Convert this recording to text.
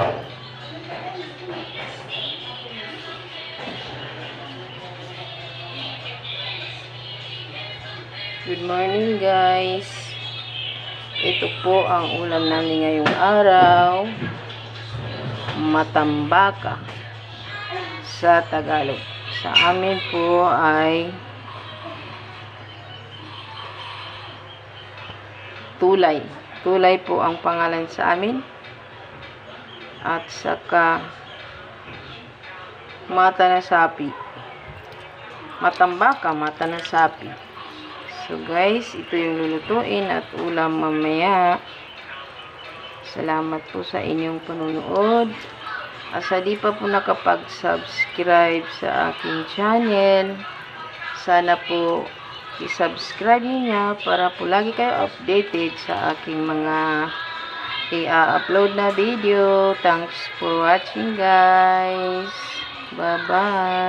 Good morning guys. Ito po ang ulam namin ngayong araw. Matambaka sa Tagalog. Sa amin po ay tulay. Tulay po ang pangalan sa amin. At saka mata na sapi. Matambaka, mata na sapi. So guys, ito yung lulutuin at ulam mamaya. Salamat po sa inyong panunood. At sa di pa po nakapag-subscribe sa aking channel, sana po i-subscribe niyo para po lagi kayo updated sa aking mga i-upload na video. Thanks for watching guys. Bye-bye.